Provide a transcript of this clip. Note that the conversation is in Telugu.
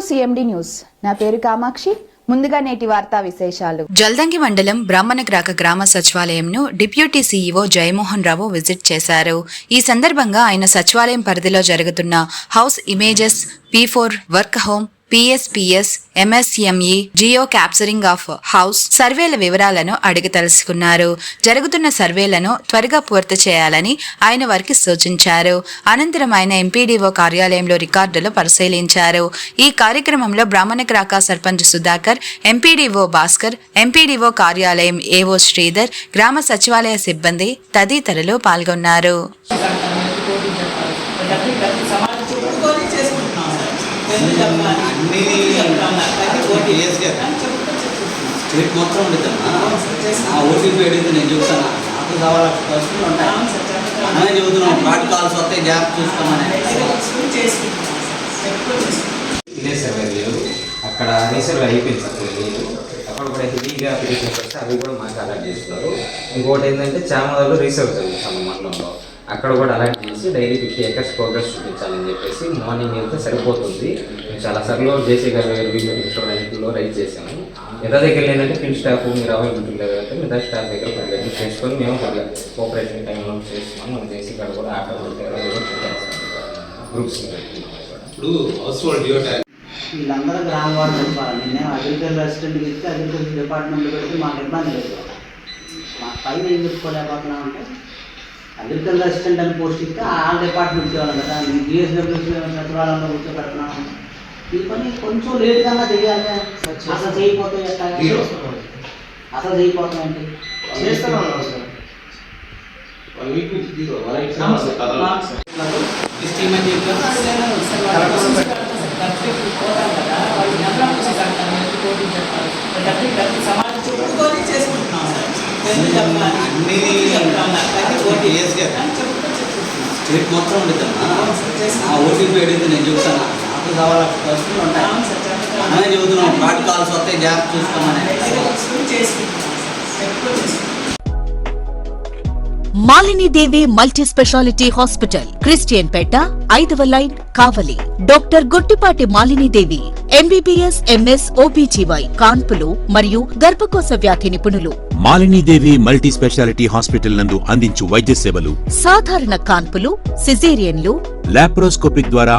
CMD news. నా పేరు కామాక్షి. ముందుగా నేటి వార్తా విశేషాలు. జల్దంగి మండలం బ్రాహ్మణగ్రాక గ్రామ సచివాలయంను deputy CEO Jayamohan Rao visit చేశారు. ఈ సందర్భంగా ఆయన సచివాలయం పరిధిలో జరుగుతున్న house images P four work home PSPS MSME geo capturing of house సర్వేల వివరాలను అడిగి తెలుసుకున్నారు. జరుగుతున్న సర్వేలను త్వరగా పూర్తి చేయాలని ఆయన వారికి సూచించారు. అనంతరం ఆయన ఎంపీడీఓ కార్యాలయంలో రికార్డులు పరిశీలించారు. ఈ కార్యక్రమంలో బ్రాహ్మణగ్రాక సర్పంచ్ సుధాకర్ ఎంపీడీఓ భాస్కర్ ఎంపీడీఓ కార్యాలయం ఏఓ శ్రీధర్ గ్రామ సచివాలయ సిబ్బంది తదితరులు పాల్గొన్నారు. చేసుకుంటున్నాం సార్ ఎందుకు చెప్పాలి ఎందుకు చెప్తాం నాకు తగ్గి పోటీ స్టేట్ మొత్తం ఉండిద్దమ్మా ఓటీపీ అడిగితే నేను చెప్తాను నాకు సవాళ్ళ వస్తువులు ఉంటాయి. మనమే చెబుతున్నాం ఫ్రాడ్ కాల్స్ వస్తే జాగ్రత్త ఎక్కువ చేసుకుంటున్నాం ఇదే సర్వే లేవు. అక్కడ రీసర్వే అయిపోయింది సార్ అక్కడ కూడా హెవీగా పిటిషన్స్ వస్తే అవి కూడా మాకు అలర్ట్ చేస్తున్నారు. ఇంకోటి ఏంటంటే చామదలో రీసర్వ్ జరుగుతుంది మండలంలో. అక్కడ కూడా అలర్ట్ చేసి డైలీ ఫిఫ్టీ ఎకర్స్ ప్రోగ్రెస్ చూపించాలని చెప్పేసి మార్నింగ్ వెళ్తే సరిపోతుంది. మేము చాలా సార్లు జేసీ గారు వీడియో అన్నింటిలో రైజ్ చేసాము ఎంత దగ్గర ఏంటంటే ఫిల్ స్టాఫ్ మీరు అవైలబిలిటీ లేదు అంటే మిగతా స్టాఫ్ దగ్గర కొద్దిగా చేసుకొని మేము కొద్దిగా కోఆపరేషన్ టైంలో చేస్తున్నాం మనం జేసీ గారు కూడా ఆటో గ్రూప్స్ ఇప్పుడు హౌస్ హోల్డ్ వీళ్ళందరూ గ్రామ వార్డు చెప్పాలి. నేను అగ్రికల్చర్ అసిస్టెంట్కి ఇస్తే అగ్రికల్చర్ డిపార్ట్మెంట్లో పెడితే మాకు ఇబ్బంది లేదు మా పైన ఏం చెప్పుకోలేకపోతున్నాం అంటే అగ్రికల్చర్ అసిస్టెంట్ అని పోస్ట్ ఇస్తే ఆ డిపార్ట్మెంట్ చేయాలి కదా. జిఎస్డబ్ల్యూ సచివాలయంలో కూర్చోబెడుతున్నాము ఈ పని కొంచెం లేట్గా చేయాలి అసలు చేయకపోతే ఎట్లా అసలు చేయకపోతామండి వన్ వీక్ స్టేట్ మొత్తం చేస్తాం. ఆ ఓటీపీ అడిగితే నేను చెప్తాను నాకు సవాళ్ళ వస్తువులు ఉంటాయి. మనమే చెబుతున్నాం ఫ్రాడ్ కాల్స్ వస్తే జాగ్రత్త ఎక్కువ చేసుకుంటున్నాం Malinidevi multi speciality hospital Christian పేట ఐదవ line Kavali. Doctor Gottipati Malinidevi MBBS MS OBGY కాన్పులు మరియు గర్భకోశ వ్యాధి నిపుణులు. మాలినీదేవి మల్టీ స్పెషాలిటీ హాస్పిటల్ నందు అందించు వైద్య సేవలు సాధారణ కాన్పులు సిజేరియన్లు లాప్రోస్కోపిక్ ద్వారా